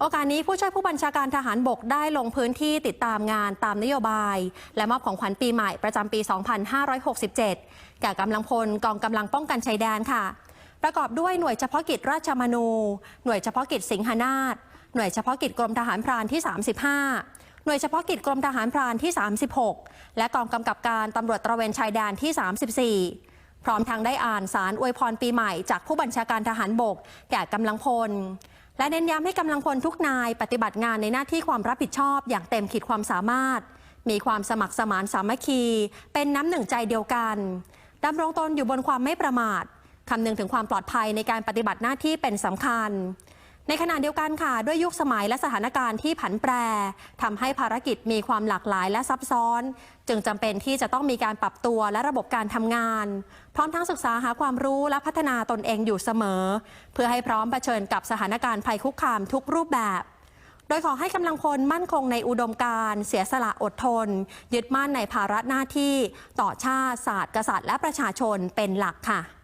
โอกาสนี้ผู้ช่วยผู้บัญชาการทหารบกได้ลงพื้นที่ติดตามงานตามนโยบาย และมอบของขวัญปีใหม่ประจำปี 2567 แก่กำลังพลกองกำลังป้องกันชายแดนค่ะ ประกอบด้วยหน่วยเฉพาะกิจราชมนู หน่วยเฉพาะกิจสิงหนาฏหน่วยเฉพาะกิจกรมทหารพรานที่ 35 หน่วยเฉพาะกิจกรมทหารพรานที่ 36 และกองกำกับการตำรวจตระเวนชายแดนที่ 34พร้อมทางได้อ่านสารอวยพรปีใหม่จากผู้บัญชาการทหารบก แก่กำลังพล และเน้นย้ำให้กำลังพลทุกนายปฏิบัติงานในหน้าที่ความรับผิดชอบอย่างเต็มขีดความสามารถ มีความสมัครสมานสามัคคี เป็นน้ำหนึ่งใจเดียวกันดำรงตนอยู่บนความไม่ประมาทคำนึงถึงความปลอดภัยในการปฏิบัติหน้าที่เป็นสำคัญ ในขณะเดียวกันค่ะ ด้วยยุคสมัยและสถานการณ์ที่ผันแปรทำให้ภารกิจมีความหลากหลายและซับซ้อน จึงจำเป็นที่จะต้องมีการปรับตัวและระบบการทำงาน พร้อมทั้งศึกษาหาความรู้และพัฒนาตนเองอยู่เสมอ เพื่อให้พร้อมเผชิญกับสถานการณ์ภัยคุกคามทุกรูปแบบ โดยขอให้กำลังพลมั่นคงในอุดมการเสียสละอดทน ยึดมั่นในภาระหน้าที่ ต่อชาติศาสตร์กษัตริย์และประชาชนเป็นหลักค่ะ